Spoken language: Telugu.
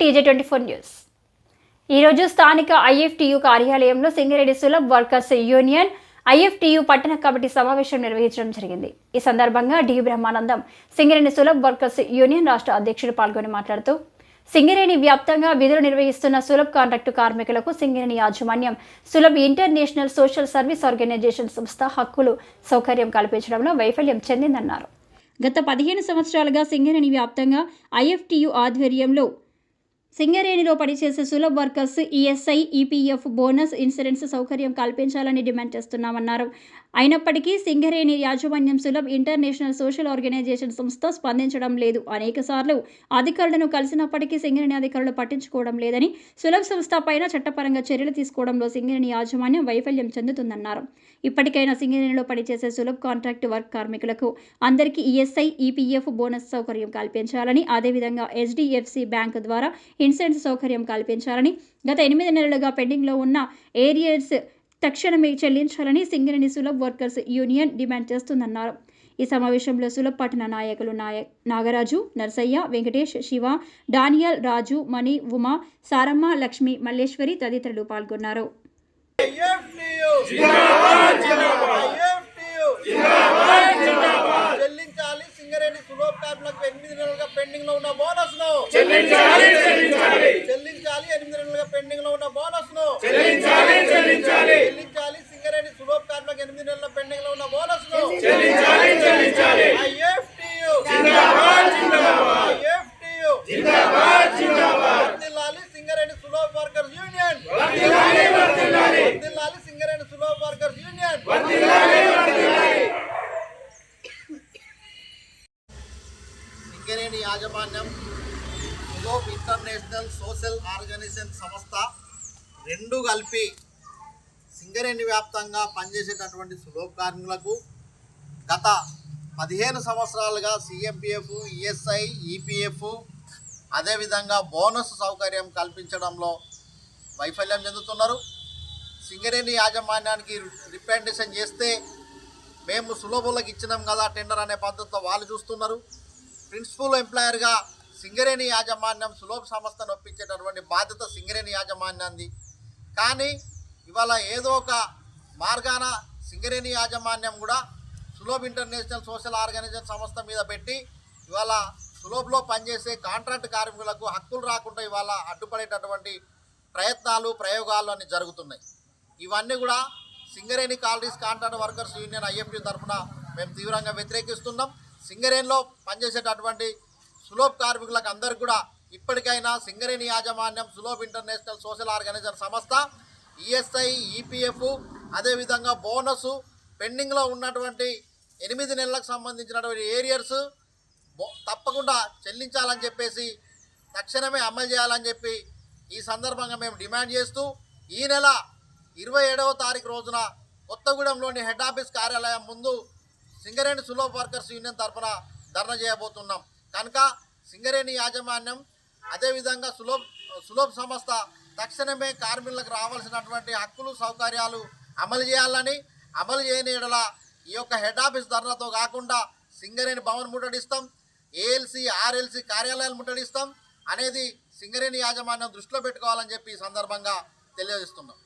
TJ twenty four news. ఈరోజు స్థానిక ఐఎఫ్టీయూ కార్యాలయంలో Singareni Sulabh workers union IFTU పట్టణ కమిటీ సమావేశం నిర్వహించడం జరిగింది. ఈ సందర్భంగా D. Brahmanandam Singareni Sulabh workers union రాష్ట్ర అధ్యక్షుడు పాల్గొని మాట్లాడుతూ సింగరేణి వ్యాప్తంగా విధులు నిర్వహిస్తున్న సులభ్ కాంట్రాక్టు కార్మికులకు సింగరేణి యాజమాన్యం Sulabh international social service organisation సంస్థ హక్కులు సౌకర్యం కల్పించడంలో వైఫల్యం చెందిందన్నారు. గత పదిహేను సంవత్సరాలుగా సింగరేణి వ్యాప్తంగా ఐఎఫ్టియు ఆధ్వర్యంలో సింగరేణిలో పనిచేసే Sulabh workers ESI EPF bonus insurance సౌకర్యం కల్పించాలని డిమాండ్ చేస్తున్నామన్నారు. అయినప్పటికీ సింగరేణి యాజమాన్యం సులభ్ ఇంటర్నేషనల్ సోషల్ ఆర్గనైజేషన్ సంస్థ స్పందించడం లేదు. అనేక సార్లు అధికారులను కలిసినప్పటికీ సింగరేణి అధికారులు పట్టించుకోవడం లేదని సులభ్ సంస్థ పైన చట్టపరంగా చర్యలు తీసుకోవడంలో సింగరేణి యాజమాన్యం వైఫల్యం చెందుతుందన్నారు. ఇప్పటికైనా సింగరేణిలో పనిచేసే సులభ్ కాంట్రాక్ట్ వర్క్ కార్మికులకు అందరికీ ఈఎస్ఐ ఈపీఎఫ్ బోనస్ సౌకర్యం కల్పించాలని అదేవిధంగా హెచ్డిఎఫ్సి బ్యాంక్ ద్వారా ఇన్సూరెన్స్ సౌకర్యం కల్పించాలని గత ఎనిమిది నెలలుగా పెండింగ్లో ఉన్న ఏరియర్స్ తక్షణమే చెల్లించాలని Singareni Sulabh workers union demand చేస్తుందన్నారు. ఈ సమావేశంలో సులభ్ పట్టణ నాయకులు నాయ నాగరాజు నర్సయ్య వెంకటేష్ శివ డానియల్ రాజు మణి ఉమా సారమ్మ లక్ష్మి మల్లేశ్వరి తదితరులు పాల్గొన్నారు. చెల్లించాలి సింగరేణి సులోప్ ఎనిమిది నెలలుగా పెండింగ్లో ఉన్న బోనస్ను చెల్లించాలి ఎనిమిది నెలలుగా పెండింగ్లో ఉన్న బోనస్ను చెల్లించాలి సింగరేణి సులోప్ కార్మికులకు ఎనిమిది నెలల పెండింగ్లో ఉన్న బోనస్ వర్ధిల్లాలి సింగరేణి సులోప్ వర్కర్స్ యూనియన్ వర్ధిల్లాలి సింగరేణి సులోప్ వర్కర్స్ యూనియన్ సింగరేణి యాజమాన్యం? గ్లోబ్ ఇంటర్నేషనల్ సోషల్ ఆర్గనైజేషన్ సంస్థ రెండు కలిపి సింగరేణి వ్యాప్తంగా పనిచేసేటటువంటి సులోభ కార్మికులకు గత పదిహేను సంవత్సరాలుగా సిఎంపిఎఫ్ ఈఎస్ఐ ఈపీఎఫ్ అదేవిధంగా బోనస్ సౌకర్యం కల్పించడంలో వైఫల్యం చెందుతున్నారు. సింగరేణి యాజమాన్యానికి రిప్రజెంటేషన్ చేస్తే మేము సులభులకు ఇచ్చినాం కదా టెండర్ అనే పద్ధతితో వాళ్ళు చూస్తున్నారు. ప్రిన్సిపల్ ఎంప్లాయర్గా సింగరేణి యాజమాన్యం సులభ సంస్థను ఒప్పించేటటువంటి బాధ్యత సింగరేణి యాజమాన్యాన్ని కానీ ఇవాళ ఏదో ఒక మార్గాన సింగరేణి యాజమాన్యం కూడా సులోభ్ ఇంటర్నేషనల్ సోషల్ ఆర్గనైజేషన్ సంస్థ మీద పెట్టి ఇవాళ సులోభ్లో పనిచేసే కాంట్రాక్ట్ కార్మికులకు హక్కులు రాకుండా ఇవాళ అడ్డుపడేటటువంటి ప్రయత్నాలు ప్రయోగాలు అన్ని జరుగుతున్నాయి. ఇవన్నీ కూడా Singareni colonies contract workers union IFT తరఫున మేము తీవ్రంగా వ్యతిరేకిస్తున్నాం. సింగరేణిలో పనిచేసేటటువంటి సులోభ్ కార్మికులకు అందరికీ కూడా ఇప్పటికైనా సింగరేణి యాజమాన్యం సులోభ్ ఇంటర్నేషనల్ సోషల్ ఆర్గనైజేషన్ సంస్థ ఈఎస్ఐ ఈపీఎఫ్ అదేవిధంగా బోనస్ పెండింగ్లో ఉన్నటువంటి ఎనిమిది నెలలకు సంబంధించినటువంటి ఏరియర్స్ తప్పకుండా చెల్లించాలని చెప్పేసి తక్షణమే అమలు చేయాలని చెప్పి ఈ సందర్భంగా మేము డిమాండ్ చేస్తూ ఈ నెల ఇరవై ఏడవ తారీఖు రోజున కొత్తగూడెంలోని హెడ్ ఆఫీస్ కార్యాలయం ముందు సింగరేణి సులభ వర్కర్స్ యూనియన్ తరఫున ధర్నా చేయబోతున్నాం. కనుక సింగరేణి యాజమాన్యం అదేవిధంగా సులభ సులభ సంస్థ తక్షణమే కార్మికులకు రావాల్సినటువంటి హక్కులు సౌకర్యాలు అమలు చేయాలని అమలు చేయని ఈ యొక్క హెడ్ ఆఫీస్ ధర్నాతో కాకుండా సింగరేణి భవన్ ముట్టడిస్తాం. ఏఎల్సి ఆర్ఎల్సి కార్యాలయాలు ముట్టడిస్తాం. అనేది సింగరేణి యాజమాన్యం దృష్టిలో పెట్టుకోవాలని చెప్పి ఈ సందర్భంగా తెలియజేస్తున్నాం.